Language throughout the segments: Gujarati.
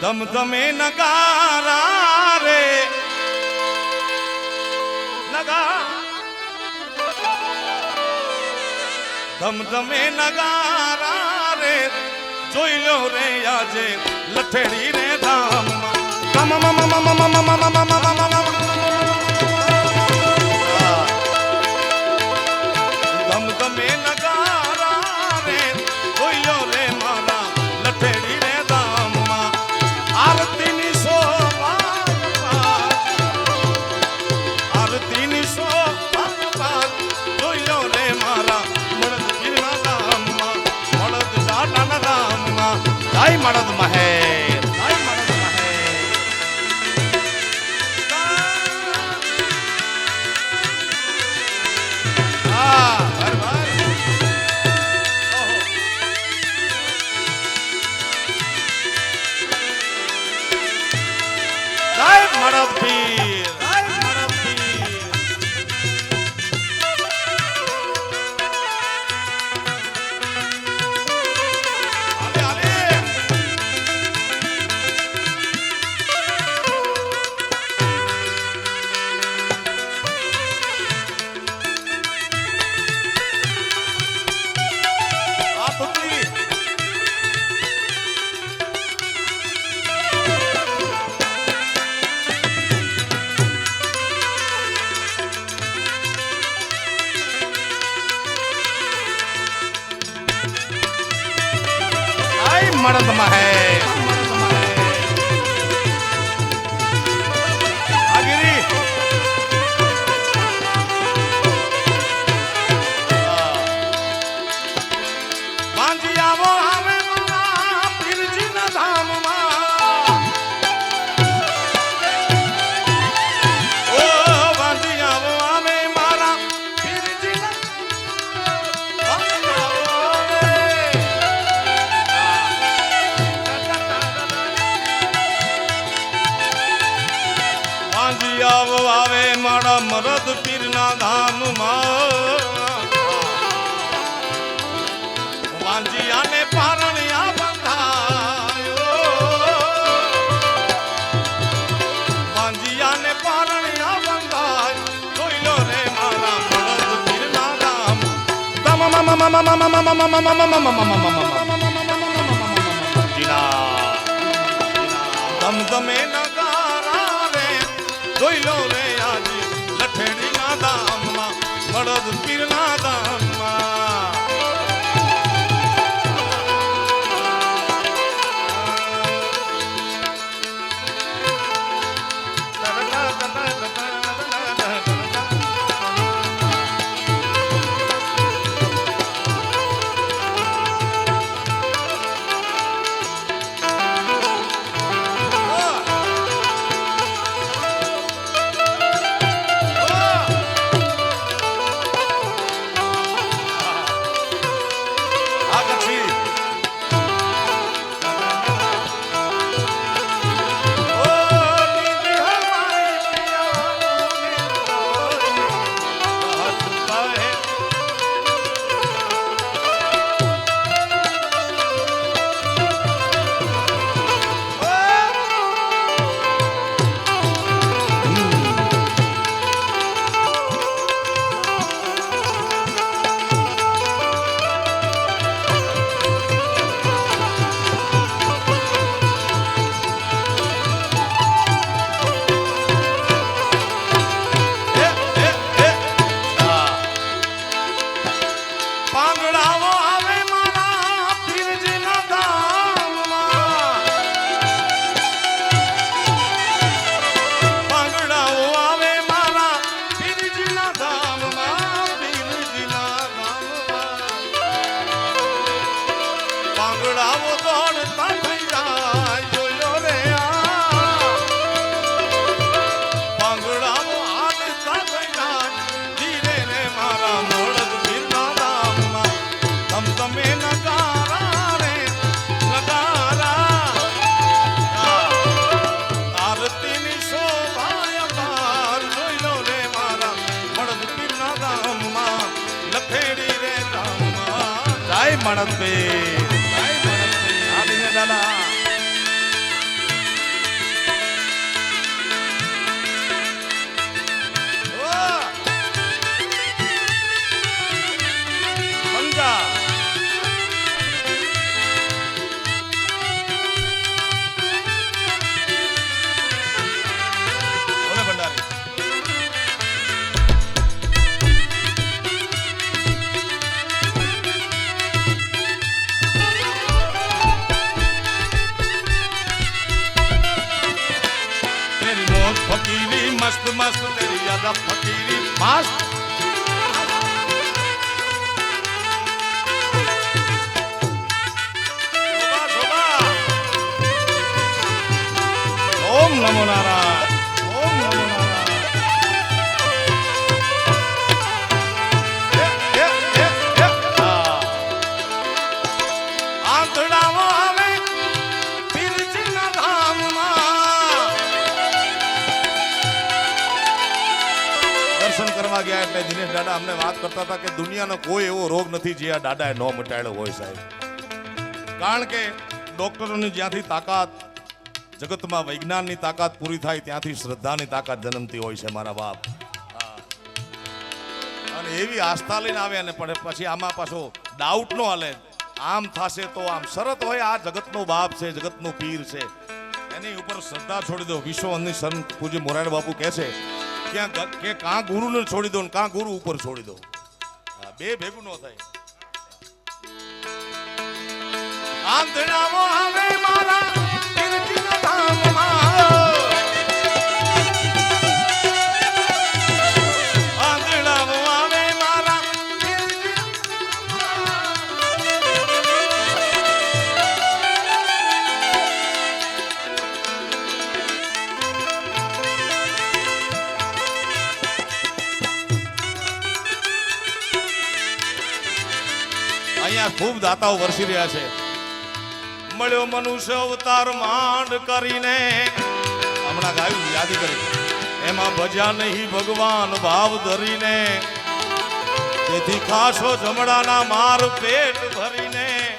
ધમધમે નગારા રે. નગા. ધમધમે નગારા રે. જોઈ લો રે આજે લથેડી રે ધામ. મમ મમ મમ મમ મમ નગા மடந்த மகை આવો આવે મારા મરદ પીરના ધામમાં વાંજિયાને પારણિયા બંધાયો વાંજિયાને પારણિયા બંધાય જોઈ લો રે મારા મરદ પીરના ધામ ધમ મમ મમ મમ મમ મમ મમ મમ મમ મમ ધમધમે નગારા રે જોઈ લો રે આજે લઠણીના દામમાં બળદ પીરના દામ એટલે દિનેશ દાદા અમને વાત કરતા હતા કે દુનિયાનો કોઈ એવો રોગ નથી જે આ દાદાએ ન મટાડ્યો હોય સાહેબ. કારણ કે ડોક્ટરોની જ્યાંથી તાકાત, જગતમાં વિજ્ઞાનની તાકાત પૂરી થાય ત્યાંથી શ્રદ્ધાની તાકાત જન્મતી હોય છે મારા બાપ. અને એવી આસ્થા લઈને આવે અને પણ પછી આમાં પાછો ડાઉટ નો હાલે. આમ થશે તો આમ. શરત હોય આ જગતનો બાપ છે, જગતનો પીર છે. એની ઉપર શ્રદ્ધા છોડી દો. વિશ્વ અન્ય સંત પૂજ્ય મોરારી બાપુ કહે છે ક્યાં કે કાં ગુરુને છોડી દો ને કાં ગુરુ ઉપર છોડી દો. બે ભેગું ન થાય. આંધળાવો હવે મારા દાતાઓ વરસી રહ્યા છે. મળ્યો મનુષ્ય અવતાર માંડ કરીને. હમણાં ગાયું, યાદી કરી. એમાં ભજા નહીં ભગવાન ભાવ ધરીને. તેથી ખાસો જમડાના માર પેટ ભરીને.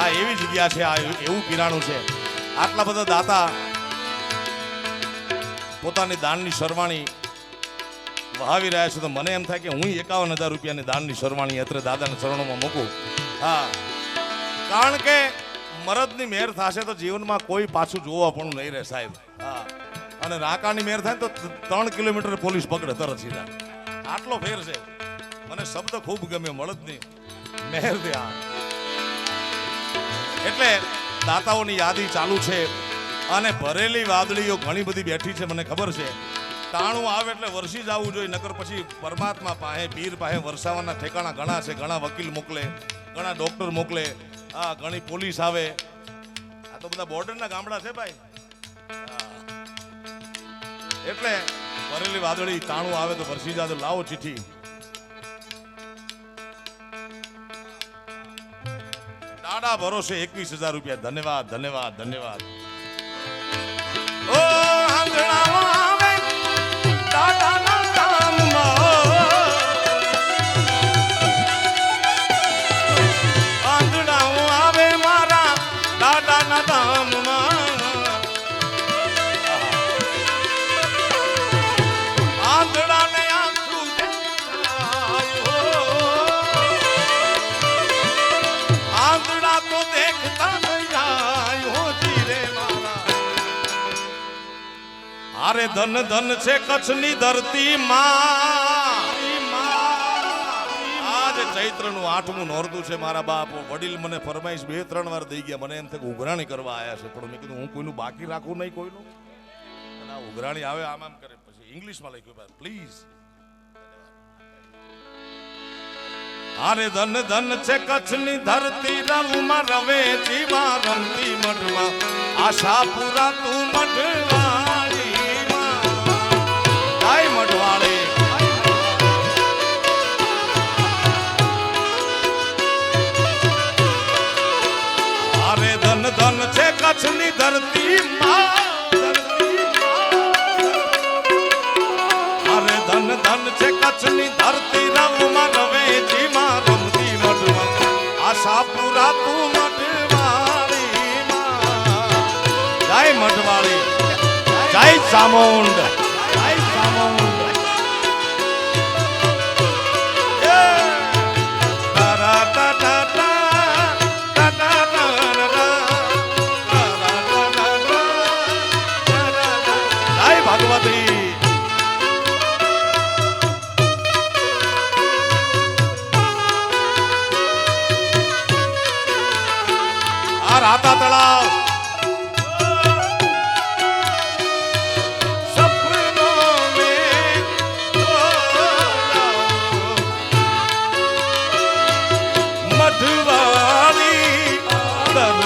આ એવી જગ્યા છે, આ એવું કિરાણું છે. આટલા બધા દાતા પોતાની દાનની સરવાણી વહાવી રહ્યા છો તો મને એમ થાય કે હું એકાવન હજાર રૂપિયાની દાનની સરવાણી અત્રે દાદાના શરણોમાં મૂકું. હા. કારણ કે મરદની મેર થશે તો જીવનમાં કોઈ પાછું જોવા પણ નહીં રહે સાહેબ. હા. અને રાકાની મેર થાય તો ત્રણ કિલોમીટર પોલીસ પકડે તરત સીધા. આટલો ફેર છે. મને શબ્દ ખૂબ ગમ્યો મળદની મેર ત્યાં એટલે દાતાઓની યાદી ચાલુ છે. અને ભરેલી વાદળીઓ ઘણી બધી બેઠી છે, મને ખબર છે. તાણું આવે એટલે વરસી જવું જોઈએ, નકર પછી પરમાત્મા પાસે, પીર પાસે વરસાવાના ઠેકાણા ઘણા છે, ઘણા વકીલ મોકલે, ઘણા ડોક્ટર મોકલે, હા, ઘણી પોલીસ આવે. આ તો બધા બોર્ડરના ગામડા છે ભાઈ. એટલે ભરેલી વાદળી, તાણું આવે તો વરસી તો લાવો ચીઠી ટાડા ભરોસે એકવીસ હજાર રૂપિયા. ધન્યવાદ ધન્યવાદ ધન્યવાદ. ઓ આંગણામાં અરે ધન ધન છે કચ્છની ધરતી માં આજ ચૈત્ર આઠમું નોરતું છે મારા બાપ. વડીલ મને ફરમાઈશ બે ત્રણ વાર થઈ ગયા. મને એમ થાય ઉઘરાણી કરવા આવ્યા છે. પણ મેં કીધું, હું કોઈનું બાકી રાખું નહીં કોઈનું? આ ઉઘરાણી આવે આમ આમ કરે. પછી ઇંગ્લિશમાં લખ્યું પ્લીઝ અરે ધન ધન છે કચ્છની ધરતી. રવમાં રવે જીવા રમતી મઢમાં. આશા પૂરા તું મઠવાળી કચ્છની ધરતી અરે ધન ધન છે કચ્છની ધરતી રમમાં રવે જીમાં રમતી મઢમાં. આશાપુરા તું મઢવાળી જય મઢવાળી, જય ચામુંડ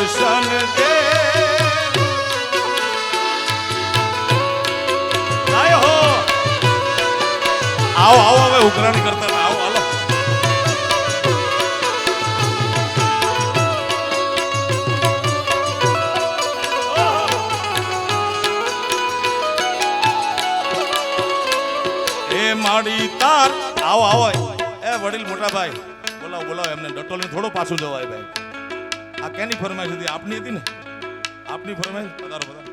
દર્શન દે આવો આવો, હવે ઉઘરાણી કરતા આવો, હાલો. માડી તાર. આવો આવો. એ વડીલ મોટા ભાઈ બોલાવો બોલાવો. એમને ડટોલી થોડો પાછું જવાય, ભાઈ. આ કેની ફરમાઈશ હતી? આપની હતી ને? આપની ફરમાઈશ? પધારો પધારો.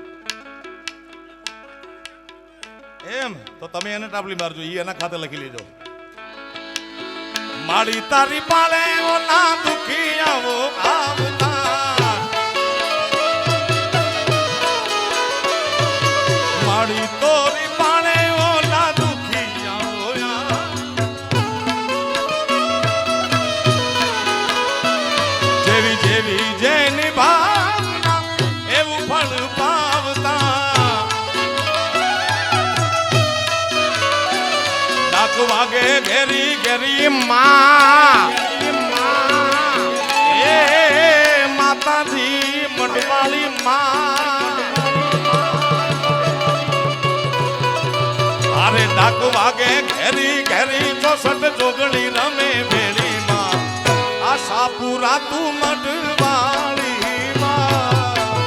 એમ? તો તમે એને ટાપલી મારજો ઈ એના ખાતે લખી લેજો. માડી તારી પાળે ઓલા દુખી આવો આવતા ઘેરી ઘેરી માં. એ માતાજી મટવાળી માં. અરે ડાક વાગે, ઘેરી ઘેરી, ચોસઠ જોગણી રમે ભેળી માં આ સાપુરા તું મટવાળી